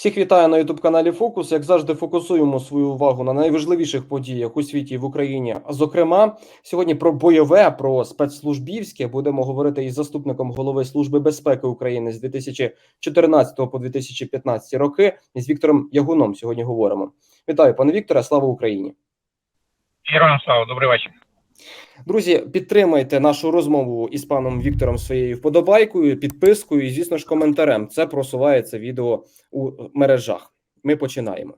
Всіх вітаю на youtube каналі Фокус. Як завжди, фокусуємо свою увагу на найважливіших подіях у світі і в Україні. Зокрема, сьогодні про бойове, про спецслужбівське будемо говорити із заступником голови служби безпеки України з 2014 по 2015 роки. З Віктором Ягуном сьогодні говоримо. Вітаю, пане Вікторе. Слава Україні! Героям слава, добрий вечір. Друзі, підтримайте нашу розмову із паном Віктором своєю вподобайкою, підпискою і, звісно ж, коментарем. Це просувається відео у мережах. Ми починаємо.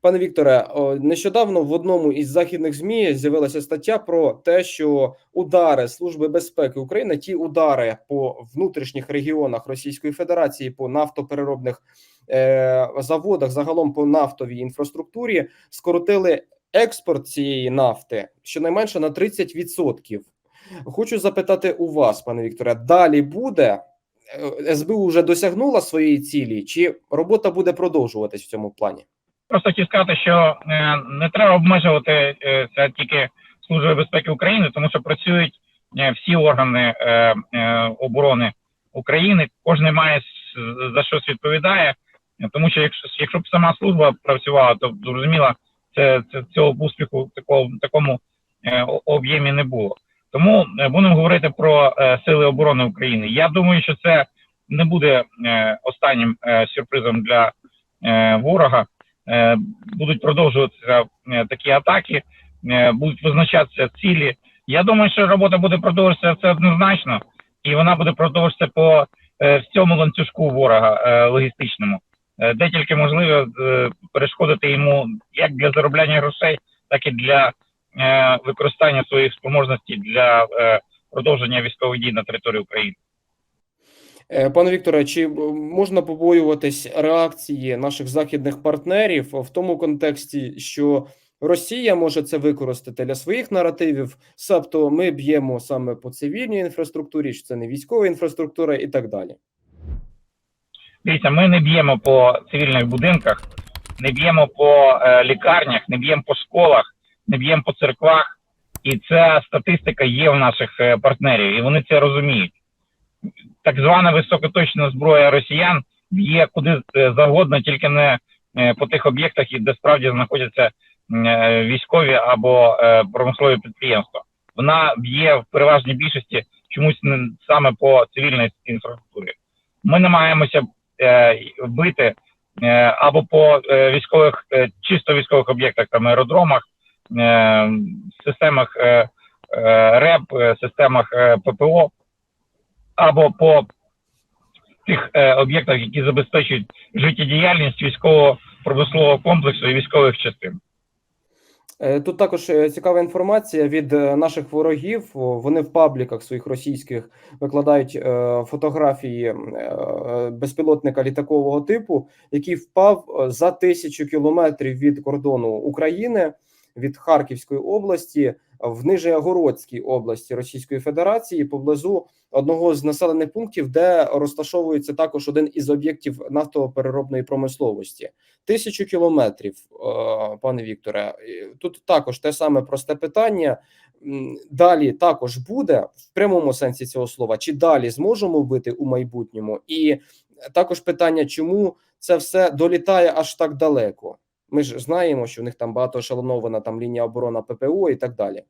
Пане Вікторе, нещодавно в одному із західних змі з'явилася стаття про те, що удари Служби безпеки України, ті удари по внутрішніх регіонах Російської Федерації, по нафтопереробних е, заводах, загалом по нафтовій інфраструктурі, скоротили експорт цієї нафти щонайменше на 30%. Хочу запитати у вас, пане Вікторе, далі буде Е, СБУ вже досягнула своєї цілі, чи робота буде продовжуватись в цьому плані? Просто хотів сказати, що е, не треба обмежувати е, це тільки Служби безпеки України, тому що працюють всі органи оборони України. Кожен має за щось відповідає, тому що якщо, якщо б сама служба працювала, то зрозуміло, це, це цього успіху такого такому е, об'ємі не було. Тому е, будемо говорити про е, сили оборони України. Я думаю, що це не буде останнім сюрпризом для ворога. Будуть продовжуватися такі атаки, будуть визначатися цілі. Я думаю, що робота буде продовжуватися це однозначно, і вона буде продовжуватися по всьому ланцюжку ворога логістичному, де тільки можливо е, перешкодити йому як для заробляння грошей, так і для е, використання своїх спроможностей для е, продовження військових дій на території України. Е, Пане Вікторе, чи е, можна побоюватись реакції наших західних партнерів в тому контексті, що Росія може це використати для своїх наративів, себто ми б'ємо саме по цивільній інфраструктурі, що це не військова інфраструктура і так далі? Дивіться, ми не б'ємо по цивільних будинках, не б'ємо по е, лікарнях, не б'ємо по школах, не б'ємо по церквах. І ця статистика є в наших е, партнерів, і вони це розуміють. Так звана високоточна зброя росіян б'є куди е, завгодно, тільки не е, по тих об'єктах, де справді знаходяться е, військові або е, промислові підприємства. Вона б'є в переважній більшості чомусь не саме по цивільній інфраструктурі. Ми намагаємося бити е, або по е, військових, е, чисто військових об'єктах, там аеродромах, е, системах е, е, РЕП, е, системах е, ППО, або по тих е, об'єктах, які забезпечують життєдіяльність військового промислового комплексу і військових частин. Е, Тут також е, цікава інформація від е, наших ворогів. Вони в пабліках своїх російських викладають фотографії безпілотника літакового типу, який впав за тисячу кілометрів від кордону України від Харківської області в Нижньогородській області Російської Федерації поблизу одного з населених пунктів, де розташовується також один із об'єктів нафтопереробної промисловості. Тисячу кілометрів, е, пане Вікторе. Тут також те саме просте питання. Далі також буде в прямому сенсі цього слова, чи далі зможемо бити у майбутньому? І також питання, чому це все долітає аж так далеко? Ми ж знаємо, що в них там багато шалонована там лінія оборона ППО і так далі.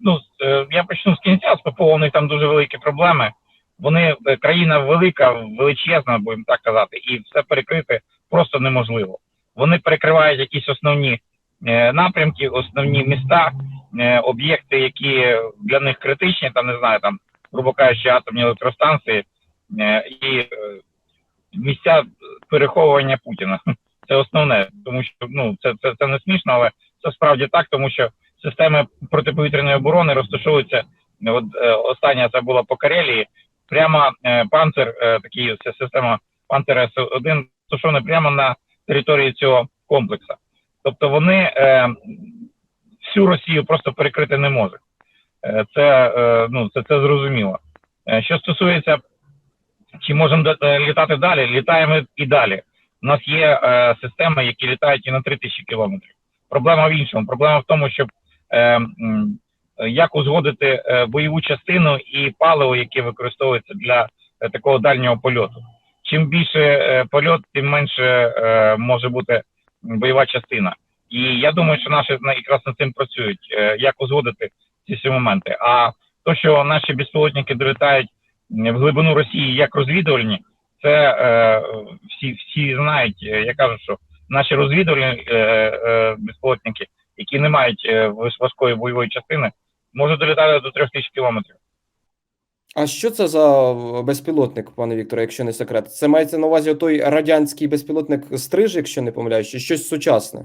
ну, е, я почну з кінця, з ППО у них там дуже великі проблеми. Вони е, країна велика, величезна, будемо так казати, і все перекрити просто неможливо. Вони перекривають якісь основні е, напрямки, основні міста, е, об'єкти, які для них критичні, там не знаю, там грубо кажучи, атомні електростанції е, і місця переховування Путіна. Це основне, тому що ну це це, це не смішно, але це справді так, тому що системи протиповітряної оборони розташовуються. От остання це була по Карелії. Прямо панцир, такі система пантера С 1 розташовані прямо на території цього комплексу. Тобто вони е, всю Росію просто перекрити не можуть. Е, це е, ну, це, це зрозуміло. Е, що стосується, чи можемо е, літати далі, літаємо і далі. У нас є е, системи, які літають і на 3000 кілометрів. Проблема в іншому. Проблема в тому, щоб е, як узгодити бойову частину і паливо, яке використовується для такого дальнього польоту чим більше е, польот, тим менше е, може бути бойова частина. І я думаю, що наші на- якраз над цим працюють, е, як узгодити ці всі моменти. А то, що наші безпілотники долітають в глибину Росії як розвідувальні, це е, всі, всі знають. Я кажу, що наші розвідувальні е, е, безпілотники, які не мають важкої бойової частини, можуть долітати до 3000 кілометрів. А що це за безпілотник, пане Вікторе, якщо не секрет? Це мається на увазі той радянський безпілотник стриж, якщо не помиляюсь, чи щось сучасне?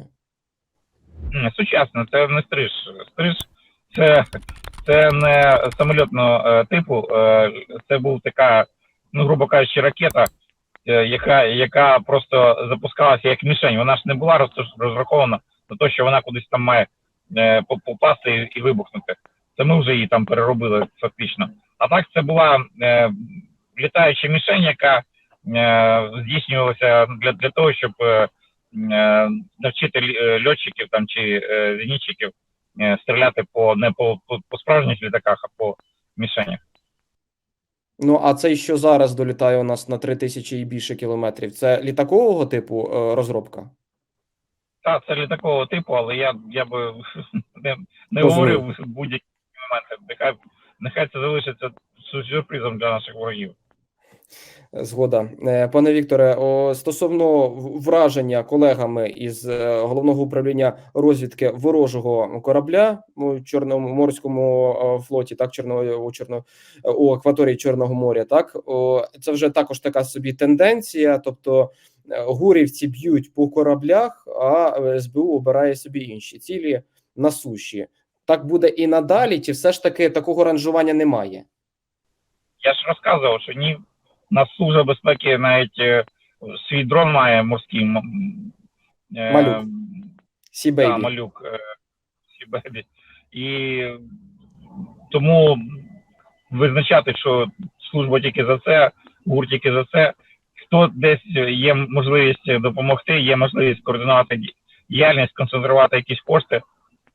Ні, Сучасно, це не стриж. Стриж це, це не самольотного е, типу. Е, це був така, ну, грубо кажучи, ракета, е, яка, яка просто запускалася як мішень. Вона ж не була розрахована на те, що вона кудись там має е, попасти і вибухнути. Це ми вже її там переробили фактично. А так це була е, літаюча мішень, яка е, здійснювалася для, для того, щоб е, е, навчити е, льотчиків там чи е, зенітчиків е, стріляти по не по, по, по справжніх літаках, а по мішенях. Ну, а цей, що зараз долітає у нас на 3000 і більше кілометрів, це літакового типу е, розробка? Так, це літакового типу, але я, я би не, не Розумію. говорив будь-які моменти. Нехай, нехай це залишиться сю- сюрпризом для наших ворогів. Згода. Е, Пане Вікторе, стосовно враження колегами із е, головного управління розвідки ворожого корабля у Чорноморському е, флоті, так, Чорного у Чорно у акваторії Чорного моря, так це вже також така собі тенденція. Тобто гурівці б'ють по кораблях, а СБУ обирає собі інші цілі на суші. Так буде і надалі, чи все ж таки такого ранжування немає? Я ж розказував, що ні, у нас служба безпеки навіть е, свій дрон має морський м- е, Малюк. Сі та, бейбі. малюк е, Сібебі. І тому визначати, що служба тільки за це, гурт тільки за це. Хто десь є можливість допомогти, є можливість координувати діяльність, концентрувати якісь кошти,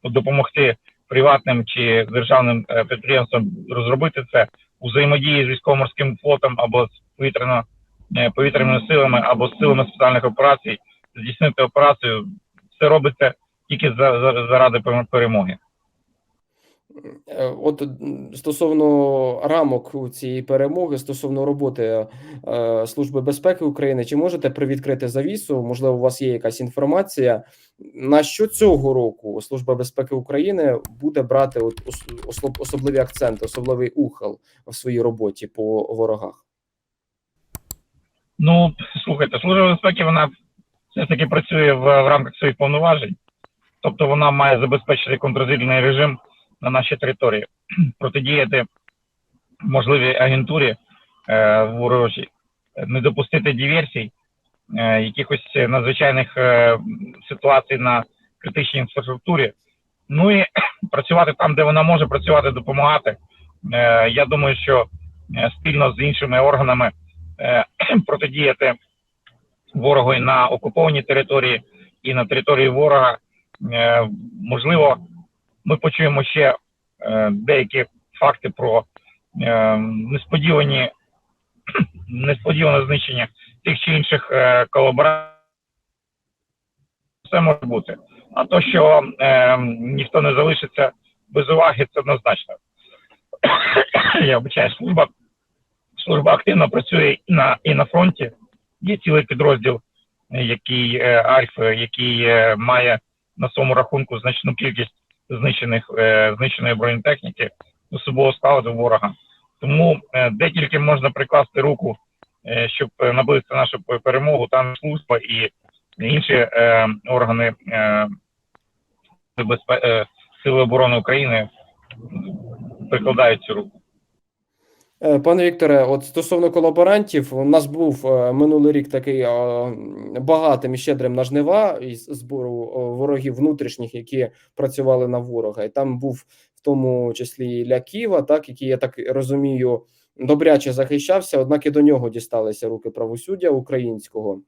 допомогти приватним чи державним підприємством розробити це у взаємодії з військово-морським флотом або з повітряно, е, повітряними силами, або з силами спеціальних операцій, здійснити операцію. Це робиться тільки за, за, заради перем- перемоги. Е, От стосовно рамок цієї перемоги, стосовно роботи е, Служби безпеки України, чи можете привідкрити завісу? Можливо, у вас є якась інформація, на що цього року Служба безпеки України буде брати от особливі акценти, особливий ухил в своїй роботі по ворогах? Ну, слухайте, служба безпеки вона все ж таки працює в, в рамках своїх повноважень, тобто вона має забезпечити контррозвідувальний режим на нашій території, протидіяти можливій агентурі е, ворожій, не допустити диверсій, е, якихось надзвичайних е, ситуацій на критичній інфраструктурі. Ну і працювати там, де вона може працювати, допомагати. Е, я думаю, що е, спільно з іншими органами е, протидіяти ворогу і на окупованій території і на території ворога. Е, можливо, ми почуємо ще е, деякі факти про е, несподівані несподіване знищення тих чи інших е, колаборацій. Все може бути. А то, що ніхто не залишиться без уваги, це однозначно. Я обичаю, служба служба активно працює і на і на фронті. Є цілий підрозділ, який Альф, який має на своєму рахунку значну кількість знищених е, знищеної бронетехніки особового складу ворога. Тому е, де тільки можна прикласти руку, е, щоб наблизити нашу перемогу, там служба і інші органи Сили оборони України прикладають цю руку. Е, Пане Вікторе, от стосовно колаборантів, у нас був е, минулий рік такий е, багатим і щедрим на жнива із збору ворогів внутрішніх, які працювали на ворога, і там був в тому числі Ілля Ківа, так який я так розумію, добряче захищався. Однак і до нього дісталися руки правосуддя українського.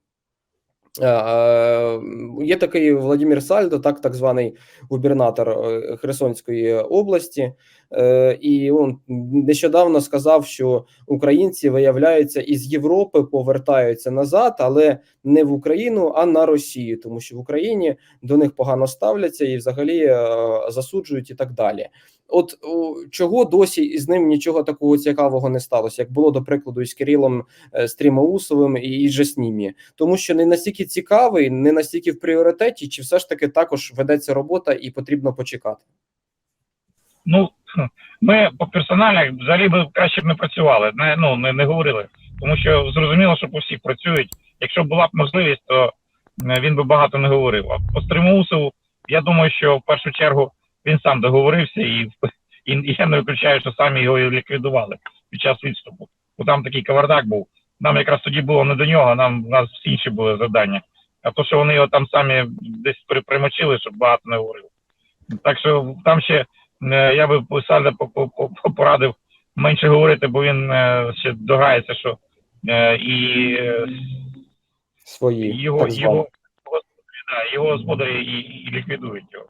Е, е, Є такий Владимир Сальдо, так, так званий губернатор е, Херсонської області, і він нещодавно сказав, що українці виявляються із Європи повертаються назад, але не в Україну, а на Росію, тому що в Україні до них погано ставляться і взагалі засуджують і так далі. От чого досі із ним нічого такого цікавого не сталося, як було до прикладу із Кирилом е, і, і Жаснімі, тому що не настільки цікавий, не настільки в пріоритеті, чи все ж таки також ведеться робота і потрібно почекати. Ну ми по персоналі взагалі би краще б не працювали, не ну не, не говорили, тому що зрозуміло, що по всіх працюють. Якщо була б можливість, то він би багато не говорив. А по Стримусову, я думаю, що в першу чергу він сам договорився, і, і, і я не виключаю, що самі його і ліквідували під час відступу. Бо там такий кавардак був. Нам якраз тоді було не до нього, нам у нас всі інші були завдання. А то, що вони його там самі десь при- примочили, щоб багато не говорив. Так що там ще е, я би Сальда по- по- по- порадив менше говорити, бо він е, ще догається, що е, і е, Свої його, так звані. його, да, його господарі і, і ліквідують його.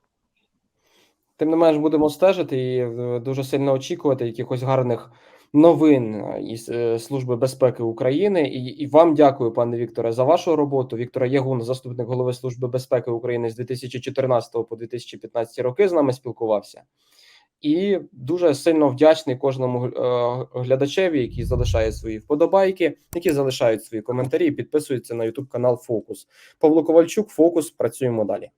Тим не менш, будемо стежити і е, дуже сильно очікувати якихось гарних новин е, із е, Служби безпеки України. І, і вам дякую, пане Вікторе, за вашу роботу. Віктора Ягун, заступник голови Служби безпеки України з 2014 по 2015 роки, з нами спілкувався. І дуже сильно вдячний кожному глядачеві, який залишає свої вподобайки, які залишають свої коментарі підписуються на YouTube канал Фокус. Павло Ковальчук, Фокус. Працюємо далі.